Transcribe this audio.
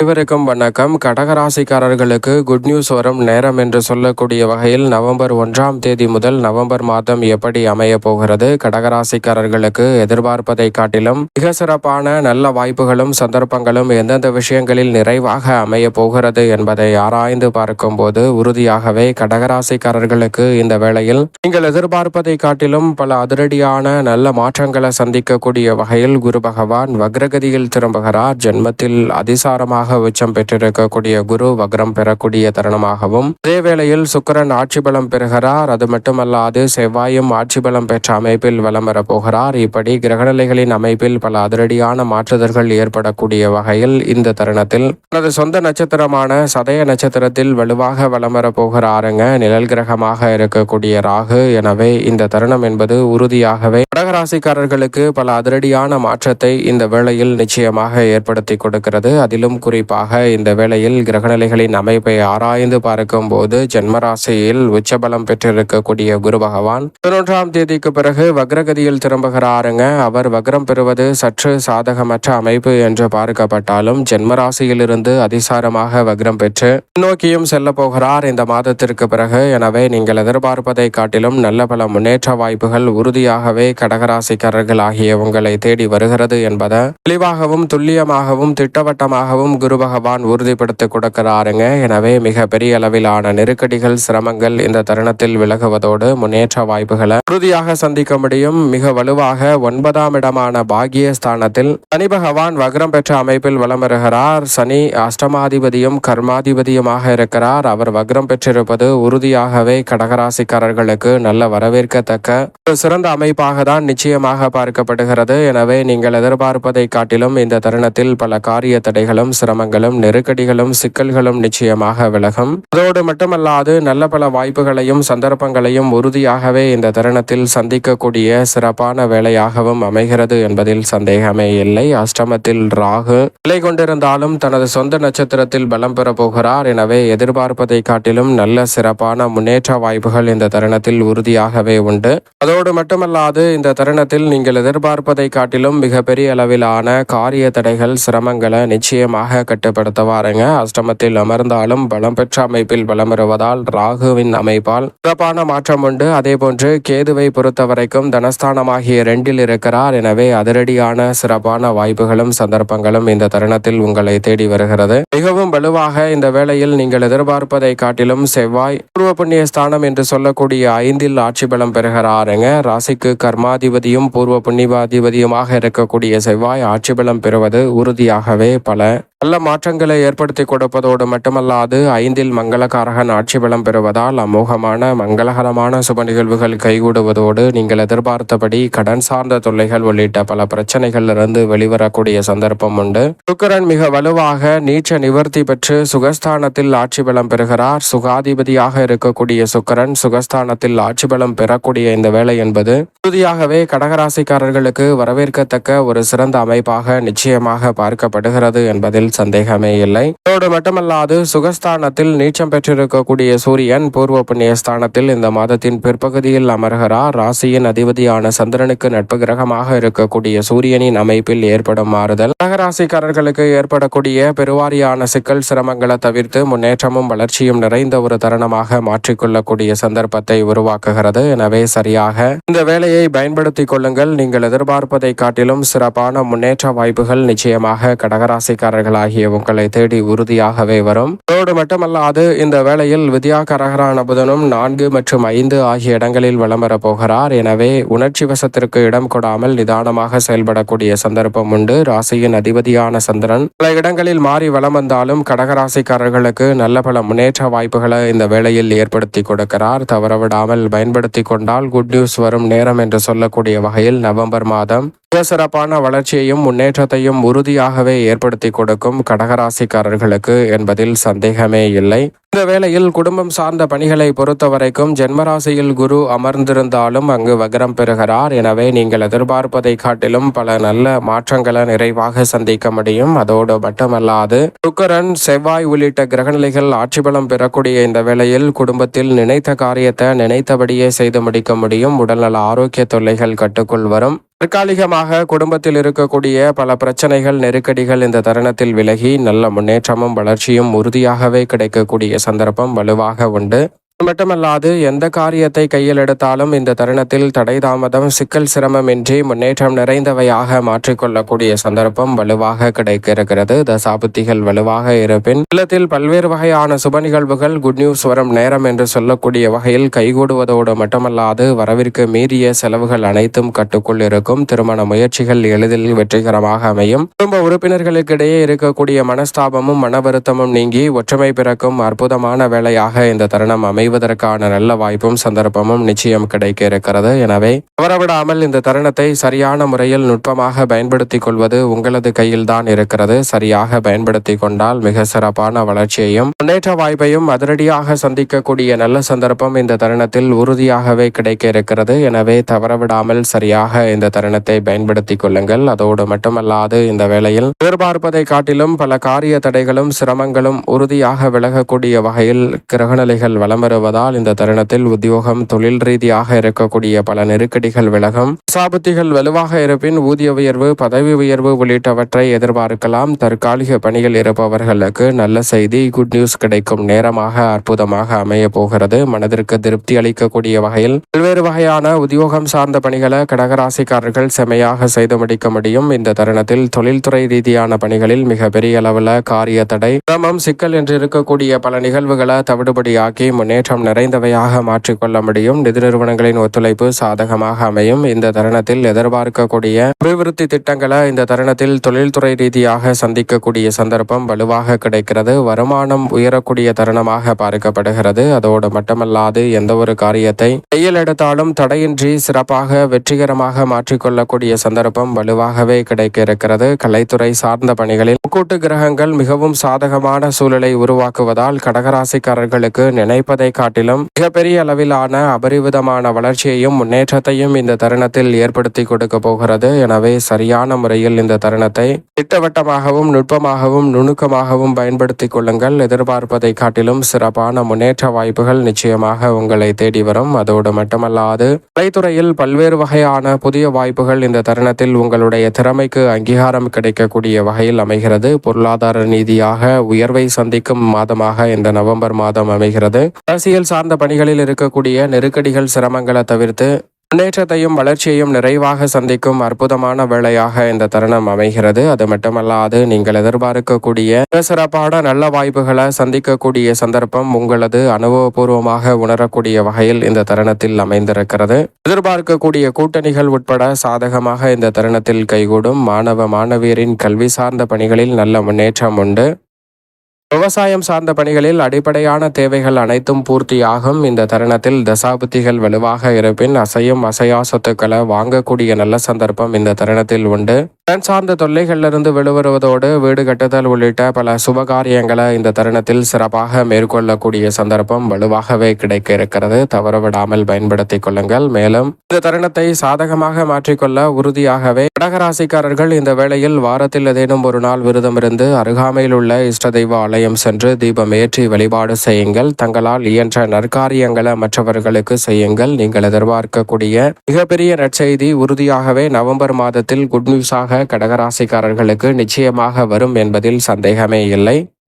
அனைவருக்கும் வணக்கம். கடகராசிக்காரர்களுக்கு குட் நியூஸ் வரும் நேரம் என்று சொல்லக்கூடிய வகையில் நவம்பர் ஒன்றாம் தேதி முதல் நவம்பர் மாதம் எப்படி அமைய போகிறது? கடகராசிக்காரர்களுக்கு எதிர்பார்ப்பதை காட்டிலும் மிக சிறப்பான நல்ல வாய்ப்புகளும் சந்தர்ப்பங்களும் எந்தெந்த விஷயங்களில் நிறைவாக அமைய போகிறது என்பதை ஆராய்ந்து பார்க்கும்போது உறுதியாகவே கடகராசிக்காரர்களுக்கு இந்த வேளையில் நீங்கள் எதிர்பார்ப்பதை காட்டிலும் பல அதிரடியான நல்ல மாற்றங்களை சந்திக்கக்கூடிய வகையில் குரு பகவான் வக்ரகதியில் திரும்புகிறார். ஜென்மத்தில் அதிசாரமாக உச்சம் பெற்றிருக்கக்கூடிய குரு வக்ரம் பெறக்கூடிய தருணமாகவும் அதே வேளையில் சுக்கரன் ஆட்சி பலம் பெறுகிறார். அது மட்டுமல்லாது செவ்வாயும் ஆட்சி பலம் பெற்ற அமைப்பில் வலம் போகிறார் இப்படி கிரகநிலைகளின் அமைப்பில் பல அதிரடியான மாற்றுதல்கள் ஏற்படக்கூடிய வகையில் இந்த தருணத்தில் தனது சொந்த நட்சத்திரமான சதய நட்சத்திரத்தில் வலுவாக வலம் வரப்போகிறாருங்க. நிழல் கிரகமாக இருக்கக்கூடிய ராகு. எனவே இந்த தருணம் என்பது உறுதியாகவே கடகராசிக்காரர்களுக்கு பல அதிரடியான மாற்றத்தை இந்த வேளையில் நிச்சயமாக ஏற்படுத்தி கொடுக்கிறது. அதிலும் குறிப்பாக இந்த வேளையில் கிரகநிலைகளின் அமைப்பை ஆராய்ந்து பார்க்கும் போது ஜென்மராசியில் உச்சபலம் பெற்றிருக்கக்கூடிய குரு பகவான். பதினொன்றாம் தேதிக்கு பிறகு வக்ரகதியில் திரும்புகிறாருங்க. அவர் வக்ரம் பெறுவது சற்று சாதகமற்ற அமைப்பு என்று பார்க்கப்பட்டாலும் ஜென்மராசியிலிருந்து அதிசாரமாக வக்ரம் பெற்று நோக்கியும் செல்ல போகிறார் இந்த மாதத்திற்கு பிறகு. எனவே நீங்கள் எதிர்பார்ப்பதை காட்டிலும் நல்ல பல முன்னேற்ற வாய்ப்புகள் உறுதியாகவே கடகராசிக்காரர்கள் ஆகிய உங்களை தேடி வருகிறது என்பதை தெளிவாகவும் துல்லியமாகவும் திட்டவட்டமாகவும் குரு பகவான் உறுதிப்படுத்தி கொடுக்கிறாருங்க. எனவே மிக பெரிய அளவிலான நெருக்கடிகள் சிரமங்கள் இந்த தருணத்தில் விலகுவதோடு முன்னேற்ற வாய்ப்புகளை உறுதியாக சந்திக்க முடியும். மிக வலுவாக ஒன்பதாம் இடமான பாகிய ஸ்தானத்தில் சனி பகவான் வக்ரம் பெற்ற அமைப்பில் வலம் வருகிறார். சனி அஷ்டமாதிபதியும் கர்மாதிபதியுமாக இருக்கிறார். அவர் வக்ரம் பெற்றிருப்பது உறுதியாகவே கடகராசிக்காரர்களுக்கு நல்ல வரவேற்கத்தக்க ஒரு சிறந்த அமைப்பாக தான் நிச்சயமாக பார்க்கப்படுகிறது. எனவே நீங்கள் எதிர்பார்ப்பதை காட்டிலும் இந்த தருணத்தில் பல காரிய தடைகளும் சிரமங்களும் நெருக்கடிகளும் சிக்கல்களும் நிச்சயமாக விலகும். அதோடு மட்டுமல்லாது நல்ல பல வாய்ப்புகளையும் சந்தர்ப்பங்களையும் உறுதியாகவே இந்த தருணத்தில் சந்திக்கக்கூடிய சிறப்பான வேலையாகவும் அமைகிறது என்பதில் சந்தேகமே இல்லை. அஷ்டமத்தில் ராகு நிலை கொண்டிருந்தாலும் தனது சொந்த நட்சத்திரத்தில் பலம் பெற போகிறார். எனவே எதிர்பார்ப்பதை காட்டிலும் நல்ல சிறப்பான முன்னேற்ற வாய்ப்புகள் இந்த தருணத்தில் உறுதியாகவே உண்டு. அதோடு மட்டுமல்லாது இந்த தருணத்தில் நீங்கள் எதிர்பார்ப்பதை காட்டிலும் மிகப்பெரிய அளவிலான காரிய தடைகள் சிரமங்களை நிச்சயமாக கட்டுப்படுத்த வாருங்க அஷ்டமத்தில் அமர்ந்தாலும் பலம் பெற்ற அமைப்பில் பலம் வருவதால் ராகுவின் அமைப்பால் சிறப்பான மாற்றம் உண்டு. அதே போன்று கேதுவை பொறுத்த வரைக்கும் தனஸ்தானமாகிய ரெண்டில் இருக்கிறார். எனவே அதிரடியான சிறப்பான வாய்ப்புகளும் சந்தர்ப்பங்களும் இந்த தருணத்தில் உங்களை தேடி வருகிறது. மிகவும் வலுவாக இந்த வேளையில் நீங்கள் எதிர்பார்ப்பதை காட்டிலும் செவ்வாய் பூர்வ புண்ணிய ஸ்தானம் என்று சொல்லக்கூடிய ஐந்தில் ஆட்சி பலம் பெறுகிறாருங்க. ராசிக்கு கர்மாதிபதியும் பூர்வ புண்ணியாதிபதியுமாக இருக்கக்கூடிய செவ்வாய் ஆட்சி பலம் பெறுவது உறுதியாகவே பல நல்ல மாற்றங்களை ஏற்படுத்தி கொடுப்பதோடு மட்டுமல்லாது ஐந்தில் மங்களகாரகன் ஆட்சி பலம் பெறுவதால் அமோகமான மங்களகரமான சுப நிகழ்வுகள் கைகூடுவதோடு நீங்கள் எதிர்பார்த்தபடி கடன் சார்ந்த தொல்லைகள் உள்ளிட்ட பல பிரச்சனைகளிலிருந்து வெளிவரக்கூடிய சந்தர்ப்பம் உண்டு. சுக்கரன் மிக வலுவாக நீச்ச நிவர்த்தி பெற்று சுகஸ்தானத்தில் ஆட்சி பலம் பெறுகிறார். சுகாதிபதியாக இருக்கக்கூடிய சுக்கரன் சுகஸ்தானத்தில் ஆட்சி பலம் பெறக்கூடிய இந்த வேலை என்பது உறுதியாகவே கடகராசிக்காரர்களுக்கு வரவேற்கத்தக்க ஒரு சிறந்த அமைப்பாக நிச்சயமாக பார்க்கப்படுகிறது என்பதில் சந்தேகமே இல்லை. இதோடு மட்டுமல்லாது சுகஸ்தானத்தில் நீச்சம் பெற்றிருக்கக்கூடிய சூரியன் பூர்வ புண்ணிய ஸ்தானத்தில் இந்த மாதத்தின் பிற்பகுதியில் அமர்கிறார். ராசியின் அதிபதியான சந்திரனுக்கு நட்பு கிரகமாக இருக்கக்கூடிய சூரியனின் அமைப்பில் ஏற்படும் மாறுதல். நகராசிக்காரர்களுக்கு ஏற்படக்கூடிய பெருவாரியான சிக்கல் சிரமங்களை தவிர்த்து முன்னேற்றமும் வளர்ச்சியும் நிறைந்த ஒரு தருணமாக மாற்றிக்கொள்ளக்கூடிய சந்தர்ப்பத்தை உருவாக்குகிறது. எனவே சரியாக இந்த வேலையை பயன்படுத்திக் கொள்ளுங்கள். நீங்கள் எதிர்பார்ப்பதை காட்டிலும் சிறப்பான முன்னேற்ற வாய்ப்புகள் நிச்சயமாக ஆகிய உங்களை தேடி உறுதியாகவே வரும். அதோடு மட்டுமல்லாது இந்த வேளையில் வித்யாகரகரான புதனும் நான்கு மற்றும் ஐந்து ஆகிய இடங்களில் வலம் வரப் போகிறார். எனவே உணர்ச்சி வசத்திற்கு இடம் கொடாமல் நிதானமாக செயல்படக்கூடிய சந்தர்ப்பம் உண்டு. ராசியின் அதிபதியான சந்திரன். பல இடங்களில் மாறி வலம் வந்தாலும் கடகராசிக்காரர்களுக்கு நல்ல பல முன்னேற்ற வாய்ப்புகளை இந்த வேளையில் ஏற்படுத்தி கொடுக்கிறார். தவறவிடாமல் பயன்படுத்தி கொண்டால் குட் நியூஸ் வரும் நேரம் என்று சொல்லக்கூடிய வகையில் நவம்பர் மாதம் மிக சிறப்பான வளர்ச்சியையும் முன்னேற்றத்தையும் உறுதியாகவே ஏற்படுத்தி கொடுக்கும் கடகராசிக்காரர்களுக்கு என்பதில் சந்தேகமே இல்லை. இந்த வேளையில் குடும்பம் சார்ந்த பணிகளை பொறுத்த வரைக்கும் ஜென்மராசியில் குரு அமர்ந்திருந்தாலும் அங்கு வக்ரம் பெறுகிறார். எனவே நீங்கள் எதிர்பார்ப்பதை காட்டிலும் பல நல்ல மாற்றங்களை நிறைவாக சந்திக்க முடியும். அதோடு மட்டுமல்லாது சுக்கரன் செவ்வாய் உள்ளிட்ட கிரகநிலைகள் ஆட்சி பலம் பெறக்கூடிய இந்த வேளையில் குடும்பத்தில் நினைத்த காரியத்தை நினைத்தபடியே செய்து முடிக்க முடியும். உடல்நல ஆரோக்கிய தொல்லைகள் கட்டுக்குள் வரும். தற்காலிகமாக குடும்பத்தில் இருக்கக்கூடிய பல பிரச்சனைகள் நெருக்கடிகள் இந்த தருணத்தில் விலகி நல்ல முன்னேற்றமும் வளர்ச்சியும் உறுதியாகவே கிடைக்கக்கூடிய சந்தர்ப்பம் வலுவாக உண்டு. மட்டுமல்லாது எந்த காரியத்தை கையில் எடுத்தாலும் இந்த தருணத்தில் தடை தாமதம் சிக்கல் சிரமமின்றி முன்னேற்றம் நிறைந்தவையாக மாற்றிக்கொள்ளக்கூடிய சந்தர்ப்பம் வலுவாக கிடைக்க இருக்கிறது தசாபுத்திகள் வலுவாக இருப்பின் இல்லத்தில் பல்வேறு வகையான சுப நிகழ்வுகள் குட் நியூஸ் வரும் நேரம் என்று சொல்லக்கூடிய வகையில் கைகூடுவதோடு மட்டுமல்லாது வரவிற்கு மீறிய செலவுகள் அனைத்தும் கட்டுக்குள் இருக்கும். திருமண முயற்சிகள் எளிதில் வெற்றிகரமாக அமையும். குடும்ப உறுப்பினர்களுக்கிடையே இருக்கக்கூடிய மனஸ்தாபமும் மன வருத்தமும் நீங்கி ஒற்றுமை பிறக்கும் அற்புதமான வேலையாக இந்த தருணம் செய்வதற்கான நல்ல வாய்ப்பும் சந்தர்ப்பமும் நிச்சயம் கிடைக்க இருக்கிறது எனவே தவறவிடாமல் இந்த தருணத்தை சரியான முறையில் நுட்பமாக பயன்படுத்திக் கொள்வது உங்களது கையில்தான் இருக்கிறது. சரியாக பயன்படுத்தி கொண்டால் மிக சிறப்பான வளர்ச்சியையும் முன்னேற்ற வாய்ப்பையும் அதிரடியாக சந்திக்கக்கூடிய நல்ல சந்தர்ப்பம் இந்த தருணத்தில் உறுதியாகவே கிடைக்க இருக்கிறது எனவே தவறவிடாமல் சரியாக இந்த தருணத்தை பயன்படுத்திக் கொள்ளுங்கள். அதோடு மட்டுமல்லாது இந்த வேளையில் எதிர்பார்ப்பதை காட்டிலும் பல காரிய தடைகளும் சிரமங்களும் உறுதியாக விலகக்கூடிய வகையில் கிரகநிலைகள் வலம் வருவதால் இந்த தருணத்தில் உத்தியோகம் தொழில் ரீதியாக இருக்கக்கூடிய பல நெருக்கடிகள் விலகும். சாபத்திகள் வலுவாக இருப்பின் ஊதிய உயர்வு பதவி உயர்வு உள்ளிட்டவற்றை எதிர்பார்க்கலாம். தற்காலிக பணியில் இருப்பவர்களுக்கு நல்ல செய்தி குட் நியூஸ் கிடைக்கும். நேரமாக அற்புதமாக அமைய போகிறது. மனதிற்கு திருப்தி அளிக்கக்கூடிய வகையில் பல்வேறு வகையான உத்தியோகம் சார்ந்த பணிகளை கடகராசிக்காரர்கள் செமையாக செய்து முடிக்க முடியும். இந்த தருணத்தில் தொழில்துறை ரீதியான பணிகளில் மிக பெரிய அளவில் காரிய தடை சிரமம் சிக்கல் என்று இருக்கக்கூடிய பல நிகழ்வுகளை தவிடுபடியாக்கி முன்னேற்றம் நிறைந்தவையாக மாற்றிக்கொள்ள முடியும். நிதி நிறுவனங்களின் ஒத்துழைப்பு சாதகமாக அமையும். இந்த தருணத்தில் எதிர்பார்க்கக்கூடிய அபிவிருத்தி திட்டங்களை இந்த தருணத்தில் தொழில்துறை ரீதியாக சந்திக்கக்கூடிய சந்தர்ப்பம் வலுவாக கிடைக்கிறது. வருமானம் உயரக்கூடிய தருணமாக பார்க்கப்படுகிறது அதோடு மட்டுமல்லாது எந்த ஒரு காரியத்தை கையில் எடுத்தாலும் தடையின்றி சிறப்பாக வெற்றிகரமாக மாற்றிக்கொள்ளக்கூடிய சந்தர்ப்பம் வலுவாகவே கிடைக்க இருக்கிறது கலைத்துறை சார்ந்த பணிகளில் முக்கூட்டு கிரகங்கள் மிகவும் சாதகமான சூழலை உருவாக்குவதால் கடகராசிக்காரர்களுக்கு நினைப்பதை காட்டிலும் மிகப்பெரிய அளவிலான அபரிவிதமான வளர்ச்சியையும் முன்னேற்றத்தையும் இந்த தருணத்தில் ஏற்படுத்தி கொடுக்க போகிறது. எனவே சரியான முறையில் இந்த தருணத்தை திட்டவட்டமாகவும் நுட்பமாகவும் நுணுக்கமாகவும் பயன்படுத்திக் கொள்ளுங்கள். எதிர்பார்ப்பதை காட்டிலும் சிறப்பான முன்னேற்ற வாய்ப்புகள் நிச்சயமாக உங்களை தேடி வரும். அதோடு மட்டுமல்லாது கலைத்துறையில் பல்வேறு வகையான புதிய வாய்ப்புகள் இந்த தருணத்தில் உங்களுடைய திறமைக்கு அங்கீகாரம் கிடைக்கக்கூடிய வகையில் அமைகிறது. பொருளாதார ரீதியாக உயர்வை சந்திக்கும் மாதமாக இந்த நவம்பர் மாதம் அமைகிறது. அரசியல் சார்ந்த பணிகளில் இருக்கக்கூடிய நெருக்கடிகள் சிரமங்களை தவிர்த்து முன்னேற்றத்தையும் வளர்ச்சியையும் நிறைவாக சந்திக்கும் அற்புதமான வேளையாக இந்த தருணம் அமைகிறது. அது மட்டுமல்லாது நீங்கள் எதிர்பார்க்கக்கூடிய சிறப்பான நல்ல வாய்ப்புகளை சந்திக்கக்கூடிய சந்தர்ப்பம் உங்களது அனுபவபூர்வமாக உணரக்கூடிய வகையில் இந்த தருணத்தில் அமைந்திருக்கிறது. எதிர்பார்க்கக்கூடிய கூட்டணிகள் உட்பட சாதகமாக இந்த தருணத்தில் கைகூடும். மாணவ மாணவியரின் கல்வி சார்ந்த பணிகளில் நல்ல முன்னேற்றம் உண்டு. விவசாயம் சார்ந்த பணிகளில் அடிப்படையான தேவைகள் அனைத்தும் பூர்த்தியாகும். இந்த தருணத்தில் தசாபுத்திகள் வலுவாக இருப்பின் அசையும் அசையா சொத்துக்களை வாங்கக்கூடிய நல்ல சந்தர்ப்பம் இந்த தருணத்தில் உண்டு. கடன் சார்ந்த தொல்லைகளிலிருந்து வெளிவருவதோடு வீடு கட்டுதல் உள்ளிட்ட பல சுபகாரியங்களை இந்த தருணத்தில் சிறப்பாக மேற்கொள்ளக்கூடிய சந்தர்ப்பம் வலுவாகவே கிடைக்க இருக்கிறது தவறவிடாமல் பயன்படுத்திக் கொள்ளுங்கள். மேலும் இந்த தருணத்தை சாதகமாக மாற்றிக்கொள்ள உறுதியாகவே கடகராசிக்காரர்கள் இந்த வேளையில் வாரத்தில் ஏதேனும் ஒரு நாள் விரதமிருந்து அருகாமையில் உள்ள இஷ்ட தெய்வ ஆலயம் சென்று தீபம் ஏற்றி வழிபாடு செய்யுங்கள். தங்களால் இயன்ற நற்காரியங்களை மற்றவர்களுக்கு செய்யுங்கள். நீங்கள் எதிர்பார்க்கக்கூடிய மிகப்பெரிய நற்செய்தி உறுதியாகவே நவம்பர் மாதத்தில் குட் நியூஸாக கடகராசிக்காரர்களுக்கு நிச்சயமாக வரும் என்பதில் சந்தேகமே இல்லை.